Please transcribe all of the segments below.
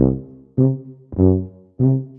Mm-hmm.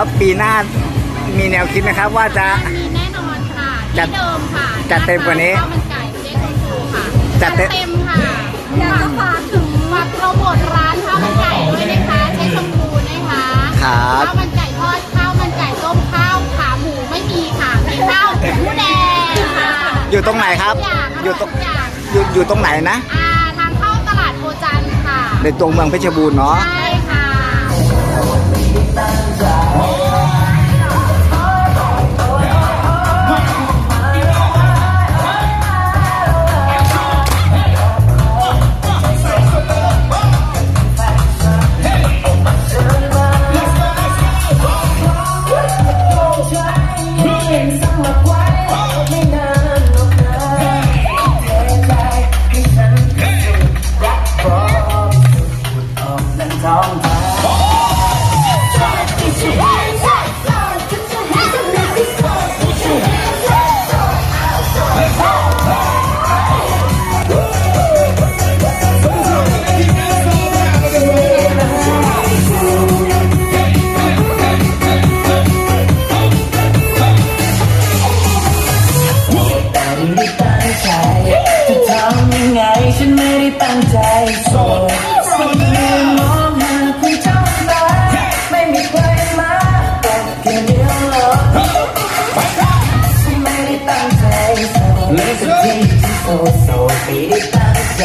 แล้วปีหน้ามีแนวคิดไหมครับว่าจะ มีแน่นอนค่ะจัดที่เดิมค่ะจัดเต็มกว่านี้ข้าวมันไก่เจ๊ชมพูค่ะจัดเต็ม เต็มค่ะอยากจะฝากถึงฝากโปรโมทร้านข้าวมันไก่ด้วยนะคะเจ๊ชมพูนะคะครับข้าวมันไก่ทอดข้าวมันไก่ต้มข้าวขาหมูไม่มีค่ะมีข้าวหมูแดงค่ะอยู่ตรงไหนครับทุกอย่างอยู่ตรงทุกอย่างอยู่อยู่ตรงไหนนะอ่าทางเข้าตลาดโพจันทร์ค่ะในตรงเมืองเพชรบูรณ์เนาะ ใช่ค่ะแต่ ไม่ ได้ตั้งใจจะทำยังไงฉันไม่ได้ตั้งใจโสดสิ่งที่มองหาคุณเจ้าสายไม่มีใครมาแต่เพียงเดียวหรอกฉันไม่ได้ตั้งใจโสดเลยสักทีที่โสดโสดไม่ได้ตั้งใจ